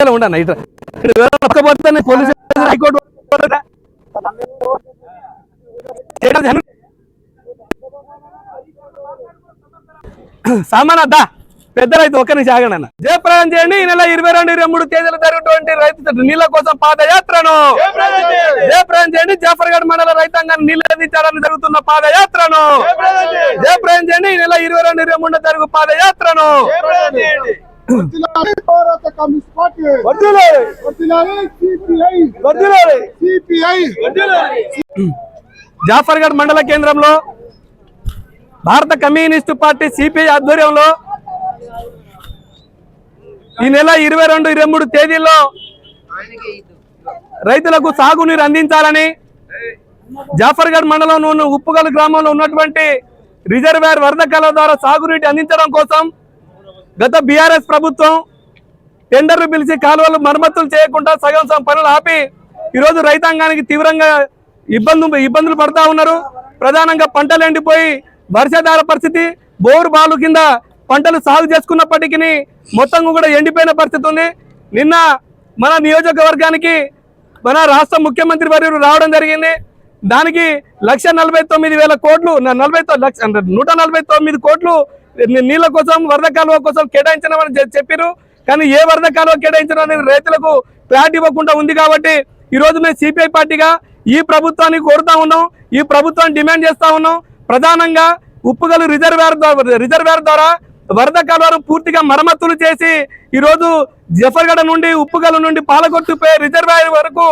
ఉండన్న ఇట్లా పక్కపోతే police high court చేయడం జరగదు. సామాన్ అద్దా. పెద్ద రైతు ఒక్క నుంచి ఆగండి అన్న. జయప్రదం చేయండి. ఈ నెల ఇరవై రెండు ఇరవై మూడు తేదీలు జరిగినటువంటి రైతు నీళ్ళ కోసం పాదయాత్రను. జయప్రదం చేయండి. జాఫర్గఢ్ మండల రైతాంగాన్ని నీళ్ళు అందించడానికి జరుగుతున్న పాదయాత్రను. జయప్రదం చేయండి. ఈ నెల ఇరవై రెండు ఇరవై మూడు జరుగు పాదయాత్రను. సిపిఐ. జాఫర్గఢ్ మండల కేంద్రంలో భారత కమ్యూనిస్టు పార్టీ సిపిఐ ఆధ్వర్యంలో ఈ నెల ఇరవై రెండు ఇరవై మూడు తేదీల్లో రైతులకు సాగునీరు అందించాలని జాఫర్గఢ్ మండలంలో ఉన్న ఉప్పుగల్ గ్రామంలో ఉన్నటువంటి రిజర్వేర్ వరద కళ ద్వారా సాగునీటి అందించడం కోసం గత బీఆర్ఎస్ ప్రభుత్వం టెండర్లు పిలిచి కాలువలు మరమ్మతులు చేయకుండా సగం సగం పనులు ఆపి ఈరోజు రైతాంగానికి తీవ్రంగా ఇబ్బందులు ఇబ్బందులు పడతా ఉన్నారు. ప్రధానంగా పంటలు ఎండిపోయి వర్షాధార పరిస్థితి బోరు బాలు కింద పంటలు సాగు చేసుకున్నప్పటికీ మొత్తం కూడా ఎండిపోయిన పరిస్థితి ఉంది. నిన్న మన నియోజకవర్గానికి మన రాష్ట్ర ముఖ్యమంత్రి వర్యులు రావడం జరిగింది. దానికి లక్ష నలభై తొమ్మిది వేల కోట్లు నలభై లక్ష నూట నలభై తొమ్మిది కోట్లు నీళ్ళ కోసం వరద కాలువ కోసం కేటాయించమని చెప్పారు కానీ ఏ వరద కాలువ కేటాయించడం అనేది రైతులకు క్లారిటీ ఇవ్వకుండా ఉంది కాబట్టి ఈ రోజు మేము సిపిఐ పార్టీగా ఈ ప్రభుత్వాన్ని కోరుతా ఉన్నాం ఈ ప్రభుత్వాన్ని డిమాండ్ చేస్తా ఉన్నాం. ప్రధానంగా ఉప్పుగలు రిజర్వేర్ ద్వారా రిజర్వేర్ ద్వారా వరద కాలువను పూర్తిగా మరమ్మతులు చేసి ఈరోజు రోజు జఫర్గఢ నుండి ఉప్పుగల నుండి పాలకొట్టుపై రిజర్వాయర్ వరకు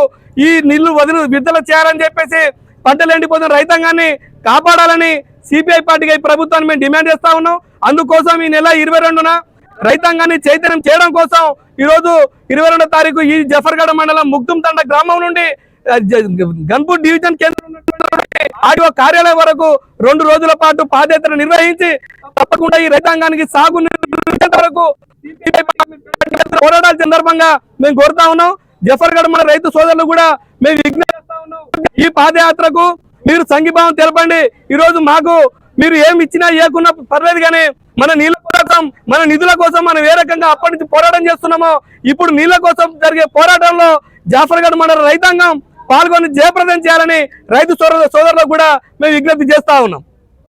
ఈ నీళ్ళు వదిలి విడుదల చేయాలని చెప్పేసి పంటలు ఎండిపోతున్న రైతాంగాన్ని కాపాడాలని సిపిఐ పార్టీగా ఈ ప్రభుత్వాన్ని మేము డిమాండ్ చేస్తా ఉన్నాం. అందుకోసం ఈ నెల ఇరవై రెండున రైతాంగాన్ని చైతన్యం చేయడం కోసం ఈరోజు ఇరవై రెండో తారీఖు ఈ జఫర్గఢ మండలం ముక్తుం తండ గ్రామం నుండి గన్పూర్ డివిజన్ కేంద్రం ఆడియో కార్యాలయం వరకు రెండు రోజుల పాటు పాదయాత్ర నిర్వహించి తప్పకుండా ఈ రైతాంగానికి సాగు వరకు పోరాటాల సందర్భంగా మేము కోరుతా ఉన్నాం. జఫర్గఢ్ మన రైతు సోదరులు కూడా మేము విజ్ఞప్తి ఉన్నాం. ఈ పాదయాత్రకు మీరు సంఘీభావం తెలపండి. ఈ రోజు మాకు మీరు ఏమి ఇచ్చినా ఏకున్నా పర్లేదు కానీ మన నీళ్ళ కోసం మన నిధుల కోసం మనం ఏ రకంగా అప్పటి నుంచి పోరాటం చేస్తున్నామో ఇప్పుడు నీళ్ళ కోసం జరిగే పోరాటంలో జాఫర్గఢ్ మండల రైతాంగం పాల్గొని జయప్రదం చేయాలని రైతు సోదరులకు కూడా మేము విజ్ఞప్తి చేస్తా ఉన్నాం.